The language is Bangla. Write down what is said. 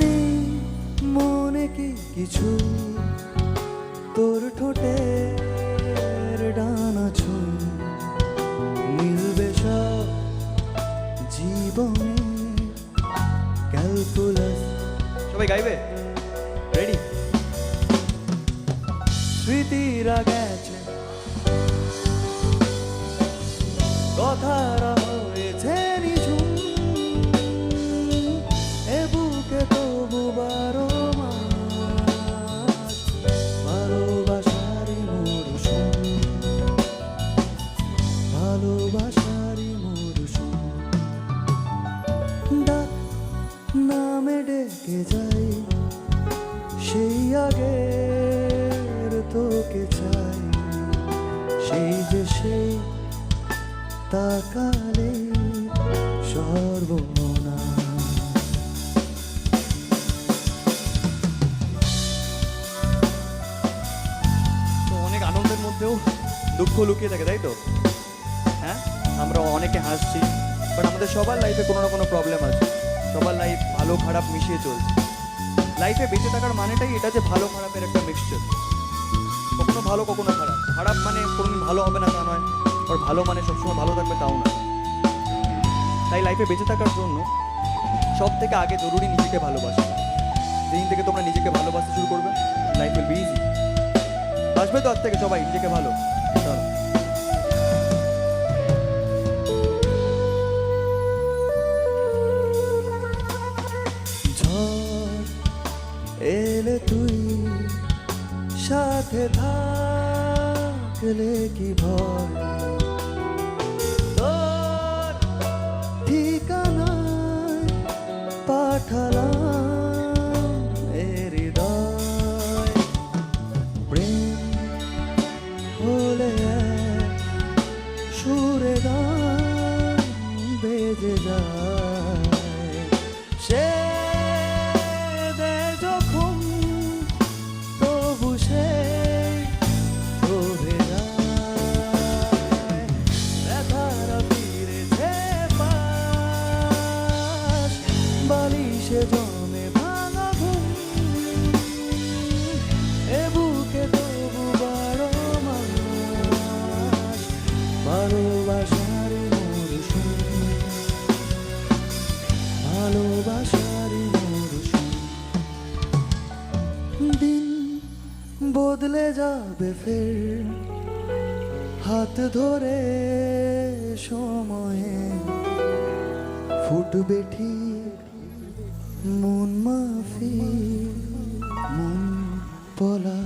নেই মনে কি কিছু? তোর ঠোঁটের ডানা ছুঁ মিলবে সব জীবনে। ক্যালকুলাস। সবাই গাইবে? রেডি স্মৃতিরা গেছে ডেকে যাই, সেই আগের তোকে চাই। সেই যে সেই তাকালে সর্বনা তো অনেক আনন্দের মধ্যেও দুঃখ লুকিয়ে থাকে, তাই তো? হ্যাঁ? আমরা অনেকে হাসছি বাট আমাদের সবার লাইফে কোনো না কোনো প্রবলেম আছে। সবার লাইফ ভালো খারাপ মিশিয়ে চলছে। লাইফে বেঁচে থাকার মানেটাই এটা যে ভালো খারাপের একটা মিক্সচার কখনো ভালো, কখনো খারাপ। খারাপ মানে কোনোদিন ভালো হবে না তা নয়, আর ভালো মানে সবসময় ভালো থাকবে তাও না তাই লাইফে বেঁচে থাকার জন্য সব থেকে আগে জরুরি নিজেকে ভালোবাসা। যেদিন থেকে তোমরা নিজেকে ভালোবাসতে শুরু করবে লাইফ উইল বি ইজি আসবে তো আজ থেকে সবাই, নিজেকে ভালো। চলো। সাথে থাকলে কি ভয়? ঠিকানায় পাঠালাম হৃদয়। দিন বদলে যাবে ফের। হাত ধরে সময়ে ফুটবে ঠিক মন মাফি মন পলা।